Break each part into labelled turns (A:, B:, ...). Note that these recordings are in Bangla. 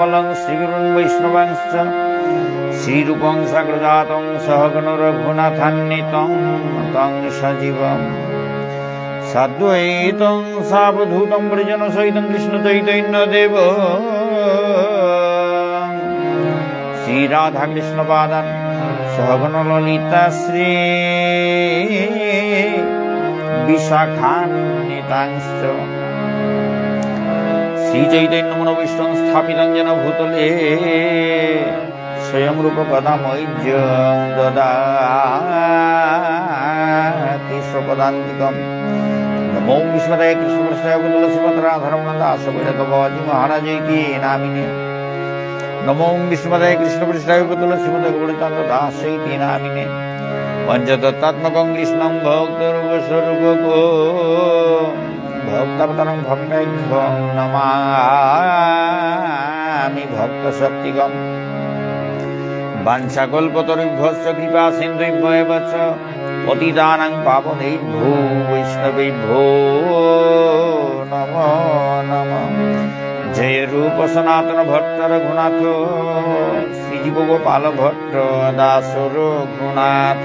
A: কমলং শ্রীগুরুং বৈষ্ণবাংশ শ্রীরূপং সাগ্রজাত সহগণ রঘুনাথান্বিত সজীব সাধ্বৈত সাবধূত সাবধূতং ব্রজন সহিতং কৃষ্ণ চৈতন্য দেব শ্রীরাধা কৃষ্ণ পাদান সহগণ ললিতা শ্রী বিশাখান্বিতাংশ শ্রীচৈতন্য মনোবিষ্ণং স্থাপিতং যেন ভূতলে স্বয়ং রূপ কদামৈর্য দদাতি স্বপদান্তিকম নমো বিষ্ণুদায় কৃষ্ণপ্রসায় তুলসীপত রাধারমণতা সকলক ভবাজি মহারাজ কি নামিনী নমো বিষ্ণুদায় কৃষ্ণপ্রসায় তুলসীপত গুণকান্ত দাস কি নামিনী পঞ্চতত্ত্বাত্মকং কৃষ্ণং ভক্তরূপস্বরূপকো ভক্তাবতারং ভক্তেভ্যং নমামি ভক্ত শক্তিগম বাঞ্ছাকল্পতরুভ্যশ্চ কৃপা সিন্ধুভ্য পতিদানং চ পতিতানাং পাবনেভ্যো বৈষ্ণবেভ্যো নম নম জয় রূপ সনাতন ভট্ট রঘুনাথ শ্রীজীব গোপাল ভট্ট দাস রঘুনাথ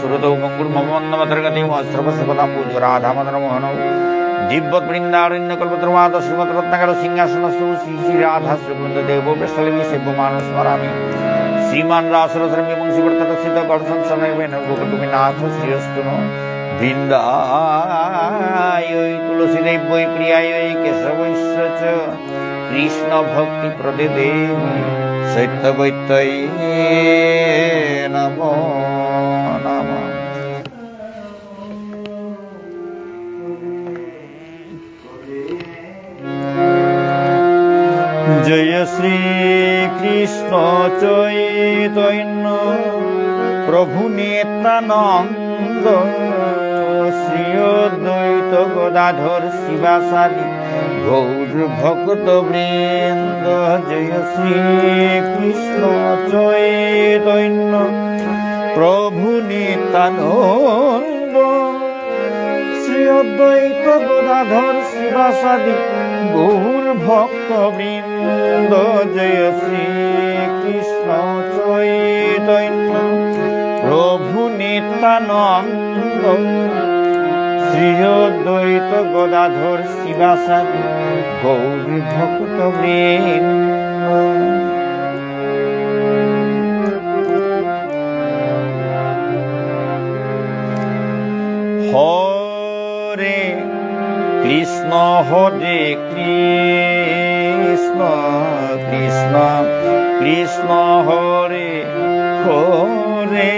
A: सुहृदौ मङ्गुर्ममन्दमतर्गतिं वस्त्रपशुपदाम्बूज राधामदनमोहनौ दिव्यवृन्दारण्यकल्पतरुवाद श्रीमद्रत्नकर सिंहासनस्तु श्री श्रीराधा श्रीवृन्ददेवो वृषलवि शिवमानं स्मरामि श्रीमान् रासरसरमिवं शिवर्तकस्थित गर्धं सनैवेन गोकुटुमिनाथ श्रीयस्तु नो বৃন্দায়ৈ তুলসী দেব্যৈ প্রিয়ায়ৈ কেশবৈশ্য কৃষ্ণ ভক্তি প্রদে দেবী সত্যবৈত্যই নম নম
B: জয় শ্রী কৃষ্ণ চৈতন্য প্রভু নেত্রানন্দ শ্রী দ্বৈত গদাধর শিবাচারী গৌর ভক্ত বৃন্দ জয় শ্রী কৃষ্ণ চৈতন্য প্রভু নিতানন্দ শ্রী অদ্বৈত গদাধর শিবাসাদি গৌর ভক্ত বৃন্দ জয় শ্রী কৃষ্ণ চৈতন্য প্রভু নিতানন্দ শ্রী অদ্বৈত গদাধর শিবাসাদি গৌর ভক্ত হরে কৃষ্ণ হরে কৃষ্ণ কৃষ্ণ কৃষ্ণ হরে হরে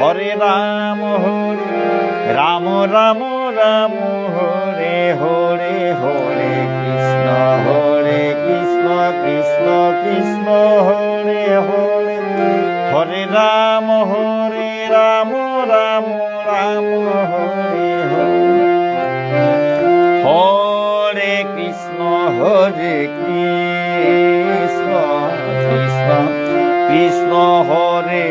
B: হৰে ৰাম হৰে ৰাম ৰাম ৰাম হৰে হৰে হৰে কৃষ্ণ হৰে কৃষ্ণ কৃষ্ণ কৃষ্ণ হৰে হৰে হৰে ৰাম হৰে ৰাম ৰাম ৰাম হৰে হৰে কৃষ্ণ হৰে কৃষ্ণ কৃষ্ণ কৃষ্ণ হৰে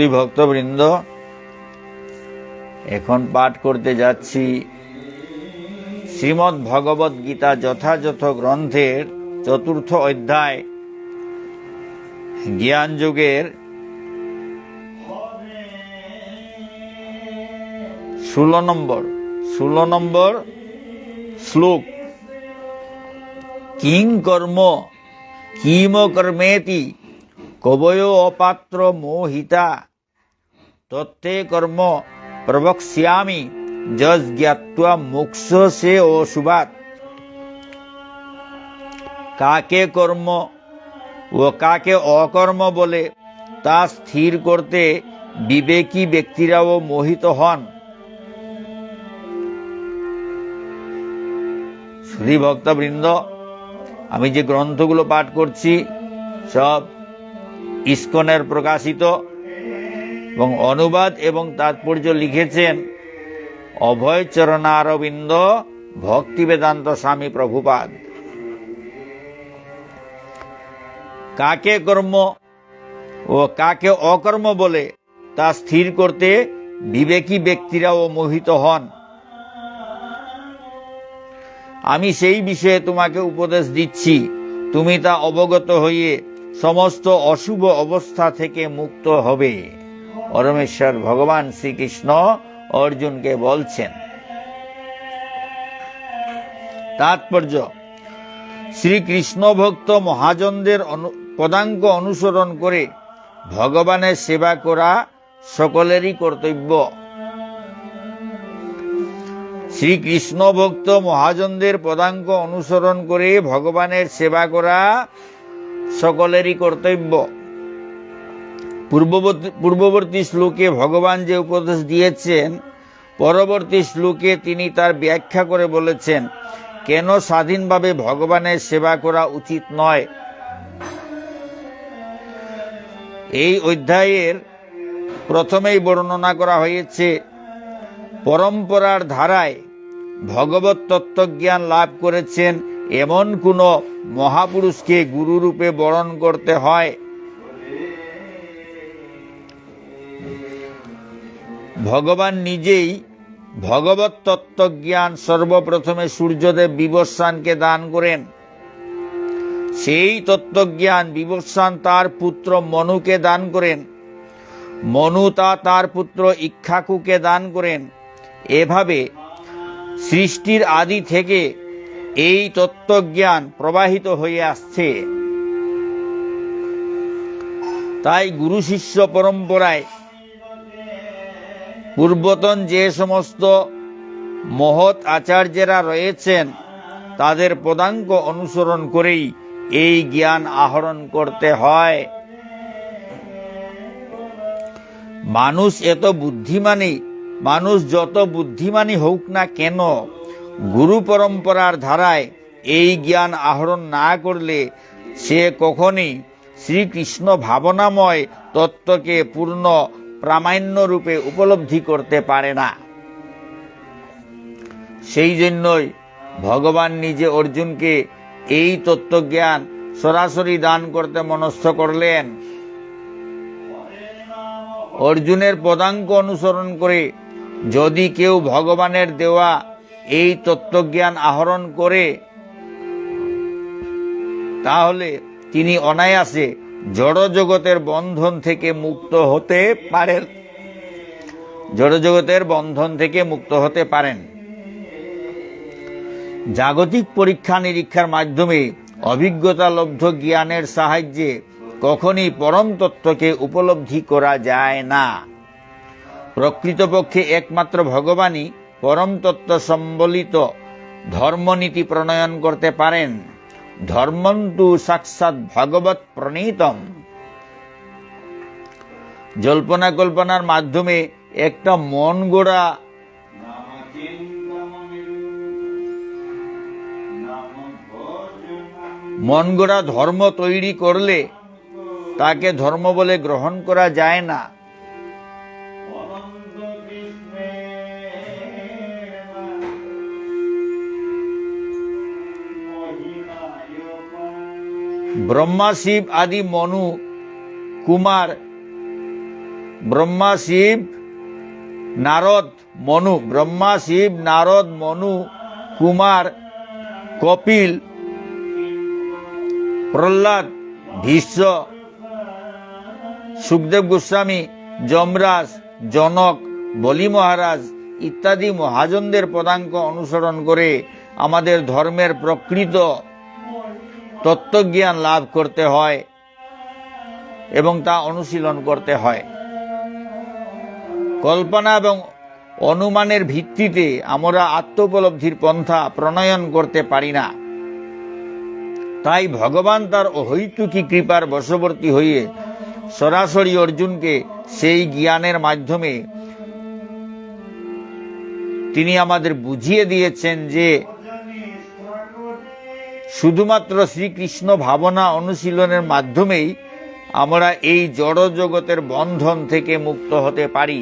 C: সুধী ভক্তবৃন্দ এখন পাঠ করতে যাচ্ছি শ্রীমদ ভগবত গীতা যথাযথ গ্রন্থের চতুর্থ অধ্যায় জ্ঞান যুগের ষোলো নম্বর ষোলো নম্বর শ্লোক কিং কর্ম কিম কর্মেতি কবয় অপাত্র মোহিতা তত্তে কর্ম প্রবক্ষ্যামি যজ জ্ঞাত্বা মুক্ষ সে অশুভাত কাকে কর্ম ও কাকে অকর্ম বলে তা স্থির করতে বিবেকী ব্যক্তিরাও মোহিত হন শ্রী ভক্তবৃন্দ আমি যে গ্রন্থগুলো পাঠ করছি সব ইস্কনের প্রকাশিত এবং অনুবাদ এবং তাৎপর্য লিখেছেন অভয় চরণারবিন্দ ভক্তি বেদান্ত স্বামী প্রভুপাদ কাকে কর্ম ও কাকে অকর্ম বলে তা স্থির করতে বিবেকী ব্যক্তিরাও মোহিত হন আমি সেই বিষয়ে তোমাকে উপদেশ দিচ্ছি তুমি তা অবগত হয়ে সমস্ত অশুভ অবস্থা থেকে মুক্ত হবে পরমেশ্বর ভগবান শ্রীকৃষ্ণ অর্জুনকে বলছেন তাৎপর্য শ্রীকৃষ্ণ ভক্ত মহাজনদের পদাঙ্ক অনুসরণ করে ভগবানের সেবা করা সকলেরই কর্তব্য শ্রীকৃষ্ণ ভক্ত মহাজনদের পদাঙ্ক অনুসরণ করে ভগবানের সেবা করা সকলেরই কর্তব্য পূর্ববর্তী পূর্ববর্তী শ্লোকে ভগবান যে উপদেশ দিয়েছেন পরবর্তী শ্লোকে তিনি তার ব্যাখ্যা করে বলেছেন কেন স্বাধীনভাবে ভগবানের সেবা করা উচিত নয় এই অধ্যায়ের প্রথমেই বর্ণনা করা হয়েছে পরম্পরার ধারায় ভগবত তত্ত্বজ্ঞান লাভ করেছেন এমন কোনো মহাপুরুষকে গুরুরূপে বরণ করতে হয় ভগবান নিজেই ভগবত তত্ত্বজ্ঞান সর্বপ্রথমে সূর্যদেব বিবস্বানকে দান করেন সেই তত্ত্বজ্ঞান বিবস্বান তার পুত্র মনুকে দান করেন মনু তা তার পুত্র ইক্ষাকুকে দান করেন এভাবে সৃষ্টির আদি থেকে এই তত্ত্বজ্ঞান প্রবাহিত হয়ে আসছে তাই গুরু শিষ্য পরম্পরায় পূর্বতন যে সমস্ত মহৎ আচার্যেরা রয়েছেন তাদের পদাঙ্ক অনুসরণ করেই এই জ্ঞান আহরণ করতে হয় মানুষ এত বুদ্ধিমানী মানুষ যত বুদ্ধিমানী হোক না কেন গুরু পরম্পরার ধারায় এই জ্ঞান আহরণ না করলে সে কখনই শ্রীকৃষ্ণ ভাবনাময় তত্ত্বকে পূর্ণ প্রামাণ্য রূপে উপলব্ধি করতে পারে না সেই জন্যই ভগবান নিজে অর্জুনকে এই তত্ত্বজ্ঞান সরাসরি দান করতে মনস্থ করলেন অর্জুনের পদাঙ্ক অনুসরণ করে যদি কেউ ভগবানের দেওয়া এই তত্ত্বজ্ঞান আহরণ করে তাহলে তিনি অনায়াসে জড়জগতের বন্ধন থেকে মুক্ত হতে পারেন জড়জগতের বন্ধন থেকে মুক্ত হতে পারেন জাগতিক পরীক্ষা নিরীক্ষার মাধ্যমে অভিজ্ঞতা লব্ধ জ্ঞানের সাহায্যে কখনই পরম তত্ত্বকে উপলব্ধি করা যায় না প্রকৃতপক্ষে একমাত্র ভগবানই পরম তত্ত্ব সম্বলিত ধর্মনীতি প্রণয়ন করতে পারেন ধর্মন্তু সাক্ষাৎ ভগবত প্রণীতম জল্পনা কল্পনার মাধ্যমে একটা মন গোড়া মন গোড়া ধর্ম তৈরি করলে তাকে ধর্ম বলে গ্রহণ করা যায় না ব্রহ্মা শিব আদি মনু কুমার ব্রহ্মা শিব নারদ মনু ব্রহ্মা শিব নারদ মনু কুমার কপিল প্রহ্লাদ ভীষ্ম সুখদেব গোস্বামী যমরাজ জনক বলি মহারাজ ইত্যাদি মহাজনদের পদাঙ্ক অনুসরণ করে আমাদের ধর্মের প্রকৃত তত্ত্বজ্ঞান লাভ করতে হয় এবং তা অনুশীলন করতে হয় কল্পনা এবং অনুমানের ভিত্তিতে আমরা আত্মোপলব্ধির পন্থা প্রণয়ন করতে পারি না তাই ভগবান তার অহৈতুকী কৃপার বশবর্তী হয়ে সরাসরি অর্জুনকে সেই জ্ঞানের মাধ্যমে তিনি আমাদের বুঝিয়ে দিয়েছেন যে শুধুমাত্র শ্রীকৃষ্ণ ভাবনা অনুশীলনের মাধ্যমেই আমরা এই জড় জগতের বন্ধন থেকে মুক্ত হতে পারি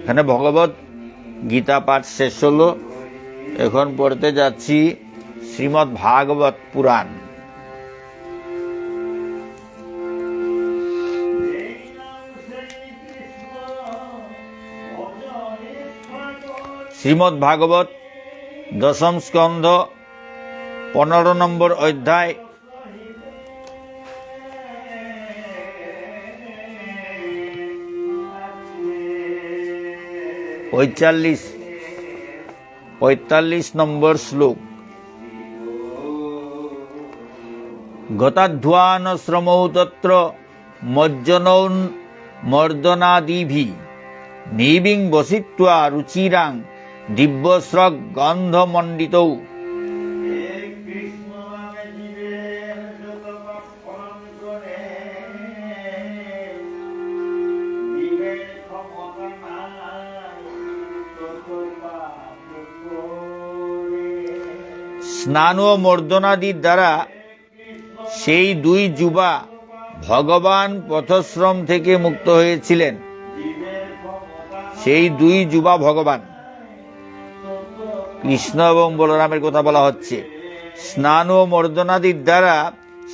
C: এখানে ভগবত গীতা পাঠ শেষ হলো এখন পড়তে যাচ্ছি শ্রীমদ্ ভাগবত পুরাণ শ্রীমদ্ ভাগবত দশম স্কন্ধ পনেরো নম্বর অধ্যায় পঁয়তাল্লিশ পঁয়তাল্লিশ নম্বর শ্লোক গতাধ্যানশ্রমৌ তত্র মজ্জনৌন মর্দনাদিভি নিবিং বসিত্বা রুচিরাং দিব্যস্রক গন্ধমণ্ডিত স্নান ও মর্দনাদির দ্বারা সেই দুই যুবা ভগবান পথশ্রম থেকে মুক্ত হয়েছিলেন সেই দুই যুবা ভগবান কৃষ্ণ এবং বলরামের কথা বলা হচ্ছে স্নান ও মর্দনাদির দ্বারা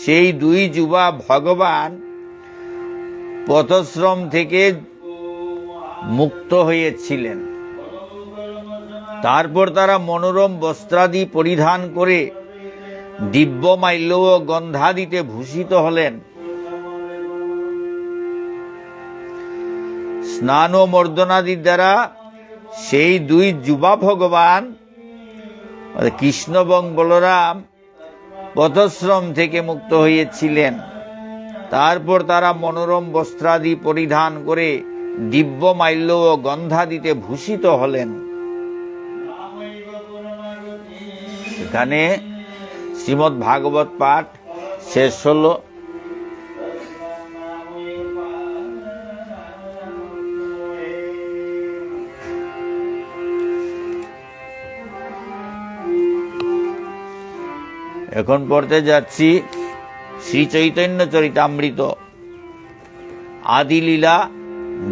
C: সেই দুই যুবা ভগবান পথশ্রম থেকে মুক্ত হয়েছিলেন তারপর তারা মনোরম বস্ত্রাদি পরিধান করে দিব্যমাল্য ও গন্ধাদিতে ভূষিত হলেন স্নান ও মর্দনাদির দ্বারা সেই দুই যুবা ভগবান কৃষ্ণ এবং বলরাম পথশ্রম থেকে মুক্ত হয়েছিলেন তারপর তারা মনোরম বস্ত্রাদি পরিধান করে দিব্য মাল্য ও গন্ধাদিতে ভূষিত হলেন সেখানে শ্রীমদ ভাগবত পাঠ শেষ হলো এখন পড়তে যাচ্ছি শ্রী চৈতন্য চরিতামৃত আদিলীলা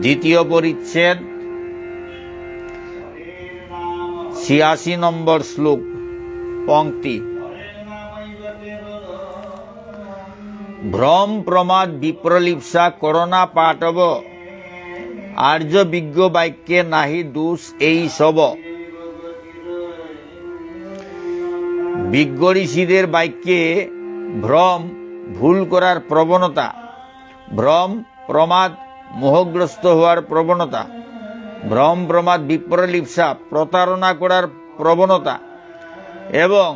C: দ্বিতীয় পরিচ্ছেদ ছিয়াশি নম্বর শ্লোক পংক্তি ভ্রম প্রমাদ বিপ্রলিপসা করোনা পাঠব আর্য বিজ্ঞ বাক্যে নাহি দোষ এই সব বিজ্ঞ ঋষিদের বাক্যে ভ্রম ভুল করার প্রবণতা ভ্রম প্রমাদ মোহগ্রস্ত হওয়ার প্রবণতা ভ্রম প্রমাদ বিপ্রলিপসা প্রতারণা করার প্রবণতা এবং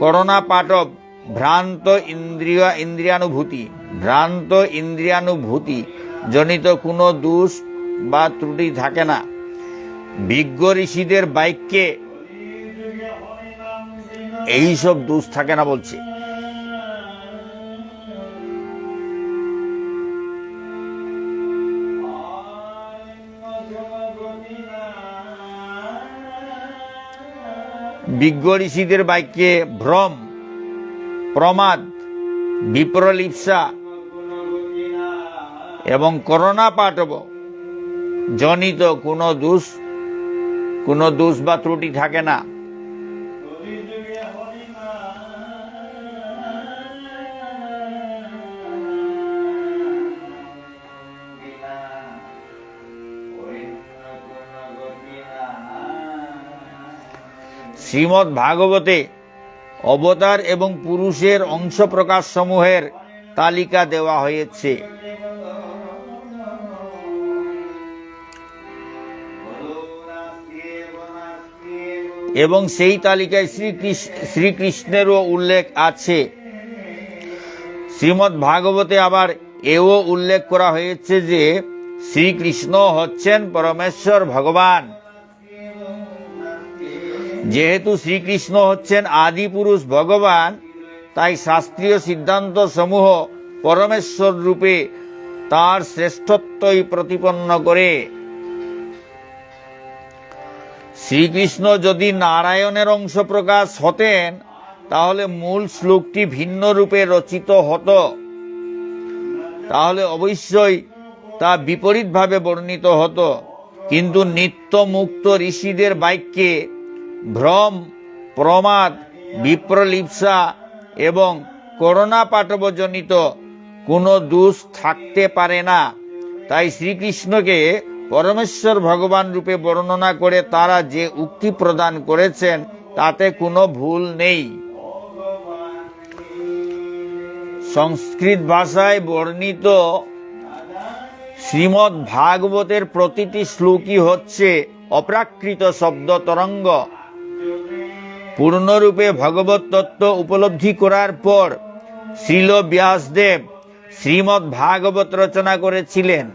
C: করোনা পাঠক ভ্রান্ত ইন্দ্রিয় ইন্দ্রিয়ানুভূতি ভ্রান্ত ইন্দ্রিয়ানুভূতি জনিত কোনো দোষ বা ত্রুটি থাকে না বিজ্ঞ ঋষিদের বাক্যে এই সব দোষ থাকে না বলছে বিজ্ঞ ঋষিদের বাক্যে ভ্রম প্রমাদ বিপ্রলিপসা এবং করোনা পাঠব জনিত কোনো দোষ কোনো দোষ বা ত্রুটি থাকে না শ্রীমদ্ ভাগবতে অবতার এবং পুরুষের অংশ প্রকাশ সমূহের তালিকা দেওয়া হয়েছে এবং সেই তালিকায় শ্রীকৃষ্ণ শ্রীকৃষ্ণেরও উল্লেখ আছে শ্রীমদ্ ভাগবতে আবার এও উল্লেখ করা হয়েছে যে শ্রীকৃষ্ণ হচ্ছেন পরমেশ্বর ভগবান যেহেতু শ্রীকৃষ্ণ হচ্ছেন আদিপুরুষ ভগবান তাই শাস্ত্রীয় সিদ্ধান্ত সমূহ পরমেশ্বর রূপে তার শ্রেষ্ঠত্বই প্রতিপন্ন করে শ্রীকৃষ্ণ যদি নারায়ণের অংশ প্রকাশ হতেন তাহলে মূল শ্লোকটি ভিন্ন রূপে রচিত হতো তাহলে অবশ্যই তা বিপরীতভাবে বর্ণিত হতো কিন্তু নিত্য মুক্ত ঋষিদের বাক্যে ভ্রম প্রমাদ বিপ্রলিপসা এবং করোনা পাটবজনিত কোনো দোষ থাকতে পারে না তাই শ্রীকৃষ্ণকে পরমেশ্বর ভগবান রূপে বর্ণনা করে তারা যে উক্তি প্রদান করেছেন তাতে কোনো ভুল নেই সংস্কৃত ভাষায় বর্ণিত শ্রীমদ্ভাগবতের ভাগবতের প্রতিটি শ্লোকই হচ্ছে অপ্রাকৃত শব্দ তরঙ্গ পূর্ণরূপে ভগবত তত্ত্ব উপলব্ধি করার পর শ্রীল ব্যাসদেব শ্রীমৎ ভাগবত রচনা করেছিলেন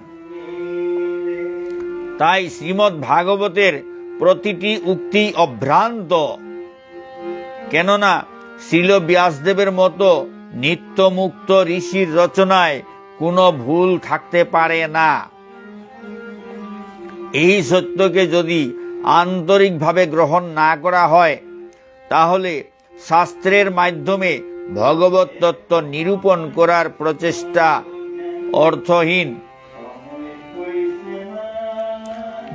C: তাই শ্রীমৎ ভাগবতের প্রতিটি উক্তি অভ্রান্ত কেননা শ্রীল ব্যাসদেবের মতো নিত্যমুক্ত ঋষির রচনায় কোনো ভুল থাকতে পারে না এই সত্যকে যদি আন্তরিকভাবে গ্রহণ না করা হয় তাহলে শাস্ত্রের মাধ্যমে ভগবত তত্ত্ব নিরূপণ করার প্রচেষ্টা অর্থহীন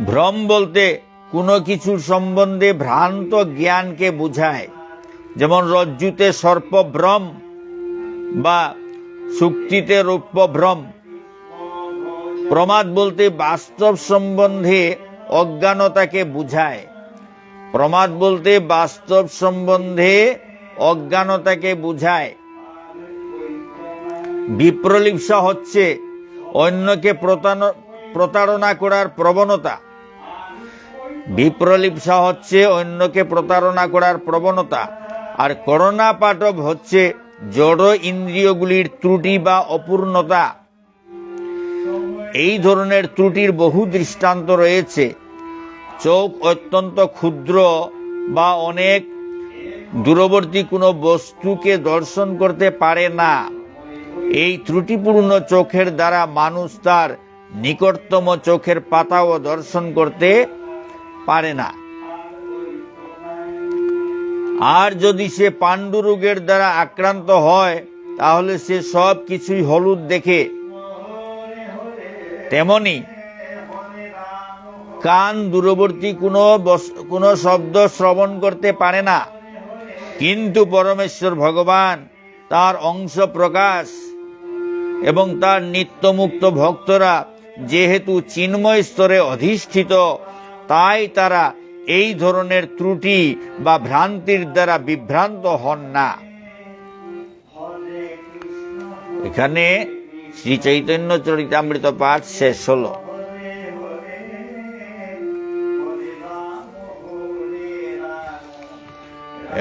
C: ভ্রম বলতে কোনো কিছুর সম্বন্ধে ভ্রান্ত জ্ঞানকে বুঝায় যেমন রজ্জুতে সর্পভ্রম বা শুক্তিতে রৌপ্যভ্রম প্রমাদ বলতে বাস্তব সম্বন্ধে অজ্ঞানতাকে বুঝায় প্রমাদ বলতে বাস্তব সম্বন্ধে অজ্ঞানতাকে বুঝায় বিপ্রলিপসা হচ্ছে অন্যকে প্রতারণা করার প্রবণতা বিপ্রলিপসা হচ্ছে অন্যকে প্রতারণা করার প্রবণতা আর করোনা পাঠব হচ্ছে জড় ইন্দ্রিয়গুলির ত্রুটি বা অপূর্ণতা এই ধরনের ত্রুটির বহু দৃষ্টান্ত রয়েছে চোখ অত্যন্ত ক্ষুদ্র বা অনেক দূরবর্তী কোনো বস্তুকে দর্শন করতে পারে না এই ত্রুটিপূর্ণ চোখের দ্বারা মানুষ তার নিকটতম চোখের পাতাও দর্শন করতে পারে না আর যদি সে পাণ্ডুরোগের দ্বারা আক্রান্ত হয় তাহলে সে সব কিছুই হলুদ দেখে তেমনি কান দূরবর্তী কোনো কোনো শব্দ শ্রবণ করতে পারে না কিন্তু পরমেশ্বর ভগবান তার অংশ প্রকাশ এবং তার নিত্যমুক্ত ভক্তরা যেহেতু চিন্ময় স্তরে অধিষ্ঠিত তাই তারা এই ধরনের ত্রুটি বা ভ্রান্তির দ্বারা বিভ্রান্ত হন না এখানে শ্রী চৈতন্য চরিতামৃত পাঠ শেষ হলো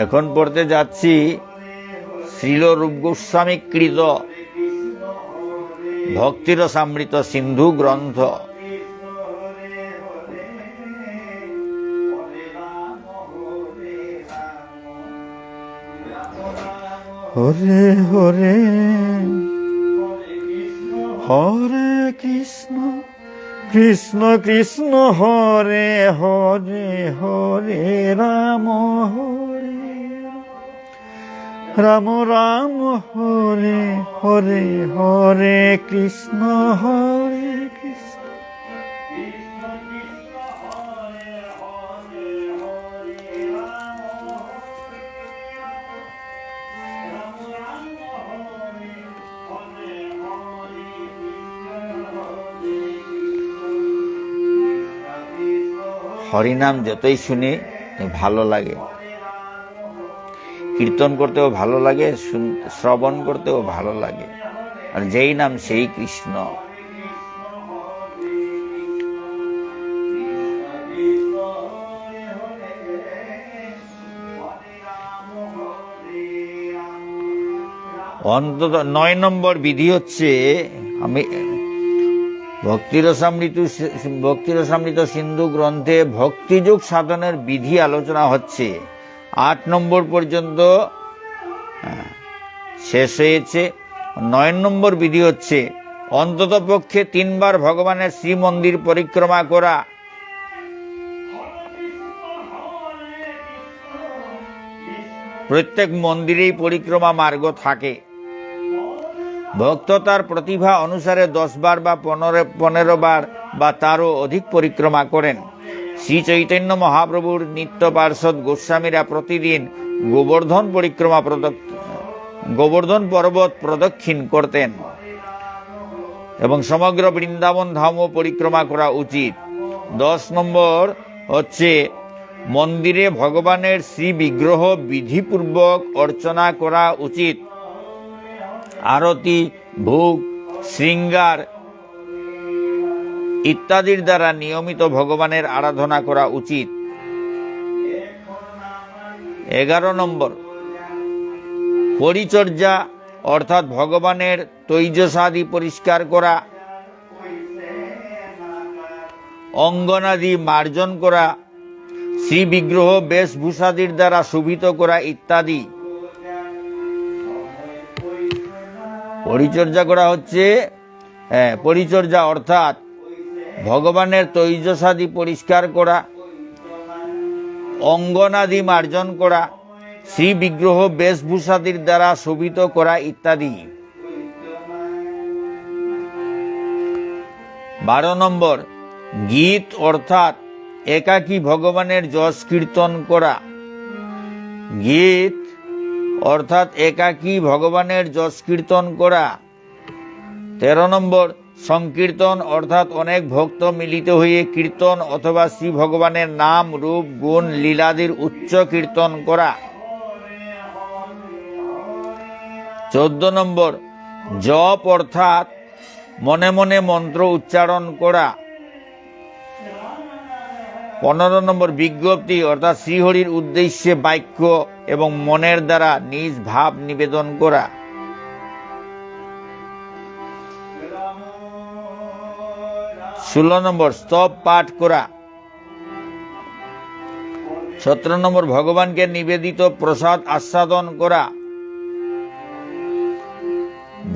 C: এখন পড়তে যাচ্ছি শ্রীল রূপ কৃত ভক্তির সামৃত সিন্ধু গ্রন্থ
D: হরে হরে হরে কৃষ্ণ কৃষ্ণ কৃষ্ণ হরে হরে হরে রাম হরে রাম রাম হরে হরে হরে কৃষ্ণ হরে হরিনাম যতই শুনি ভালো লাগে কীর্তন করতেও ভালো লাগে শ্রবণ করতেও ভালো লাগে আর যেই নাম সেই কৃষ্ণ অন্তত নয় নম্বর বিধি হচ্ছে আমি ভক্তিরসামৃত ভক্তিরসামৃত সিন্ধু গ্রন্থে ভক্তিযোগ সাধনের বিধি আলোচনা হচ্ছে আট নম্বর পর্যন্ত হ্যাঁ, শেষ হয়েছে নয় নম্বর বিধি হচ্ছে অন্তত পক্ষে তিনবার ভগবানের শ্রীমন্দির পরিক্রমা করা প্রত্যেক মন্দিরেই পরিক্রমা মার্গ থাকে ভক্ত তার প্রতিভা অনুসারে দশ বার বা পনেরো পনেরো বার বা তারও অধিক পরিক্রমা করেন শ্রী চৈতন্য মহাপ্রভুর নিত্য পার্শ্বদ গোস্বামীরা প্রতিদিন গোবর্ধন পরিক্রমা গোবর্ধন পর্বত প্রদক্ষিণ করতেন এবং সমগ্র বৃন্দাবন ধামও পরিক্রমা করা উচিত দশ নম্বর হচ্ছে মন্দিরে ভগবানের শ্রী বিগ্রহ বিধিপূর্বক অর্চনা করা উচিত আরতি ভোগ শৃঙ্গার ইত্যাদির দ্বারা নিয়মিত ভগবানের আরাধনা করা উচিত এগারো নম্বর পরিচর্যা অর্থাৎ ভগবানের তৈজসাদি পরিষ্কার করা অঙ্গনাদি মার্জন করা শ্রী বিগ্রহ বেশভূষাদির দ্বারা শোভিত করা ইত্যাদি পরিচর্যা করা হচ্ছে হ্যাঁ, পরিচর্যা অর্থাৎ ভগবানের তৈজসাদি পরিষ্কার করা অঙ্গনাদি মার্জন করা শ্রী বিগ্রহ বেশভূষাদির দ্বারা শোভিত করা ইত্যাদি বারো নম্বর গীত অর্থাৎ একাকী ভগবানের যশ কীর্তন করা গীত অর্থাৎ একাকী ভগবানের যশ কীর্তন করা তেরো নম্বর সংকীর্তন অর্থাৎ অনেক ভক্ত মিলিত হয়ে কীর্তন অথবা শ্রী ভগবানের নাম রূপ গুণ লীলাদির উচ্চ কীর্তন করা চোদ্দ নম্বর জপ অর্থাৎ মনে মনে মন্ত্র উচ্চারণ করা পনেরো নম্বর বিজ্ঞপ্তি অর্থাৎ শ্রীহরির উদ্দেশ্যে বাক্য এবং মনের দ্বারা নিজ ভাব নিবেদন করা ষোলো নম্বর স্তব পাঠ করা সতেরো নম্বর ভগবানকে নিবেদিত প্রসাদ আস্বাদন করা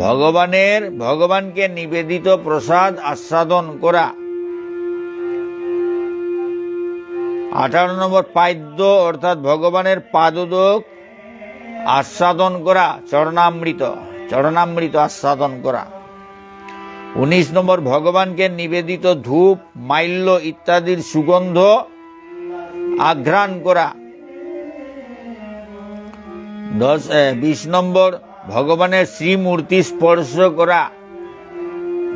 D: ভগবানের ভগবানকে নিবেদিত প্রসাদ আস্বাদন করা আঠারো নম্বর পাদ্য অর্থাৎ ভগবানের পাদদোক আস্বাদন করা চরণামৃত চরণামৃত আস্বাদন করা উনিশ নম্বর ভগবানকে নিবেদিত ধূপ মাল্য ইত্যাদির সুগন্ধ আঘ্রাণ করা দশ বিশ নম্বর ভগবানের শ্রীমূর্তি স্পর্শ করা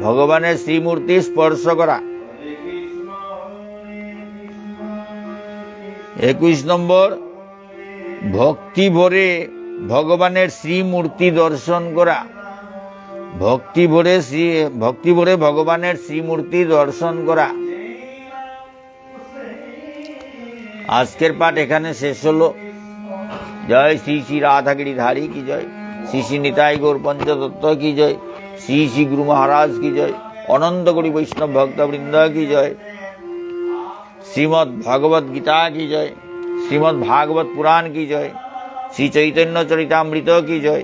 D: ভগবানের শ্রীমূর্তি স্পর্শ করা একুশ নম্বর ভক্তি ভরে ভগবানের শ্রীমূর্তি দর্শন করা ভক্তি ভরে শ্রী ভক্তি ভরে ভগবানের শ্রীমূর্তি দর্শন করা আজকের পাঠ এখানে শেষ হলো জয় শ্রী শ্রী ধারি কি জয় শ্রী শ্রী নিতাই গৌর পঞ্চতত্ত্ব কি জয় শ্রী শ্রী গুরু মহারাজ কি জয় অনন্ত করি বৈষ্ণব ভক্তবৃন্দ কি জয় শ্রীমৎ ভগবত গীতা কি জয় শ্রীমৎ ভাগবত পুরাণ কি জয় শ্রী চৈতন্য চরিতামৃত কি জয়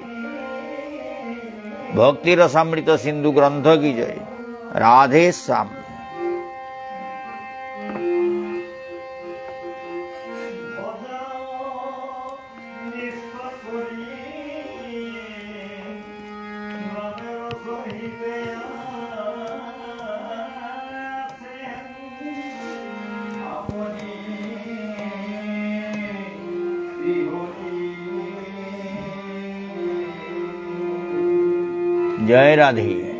D: ভক্তিরসামৃত সিন্ধু গ্রন্থ কি জয় রাধে राधे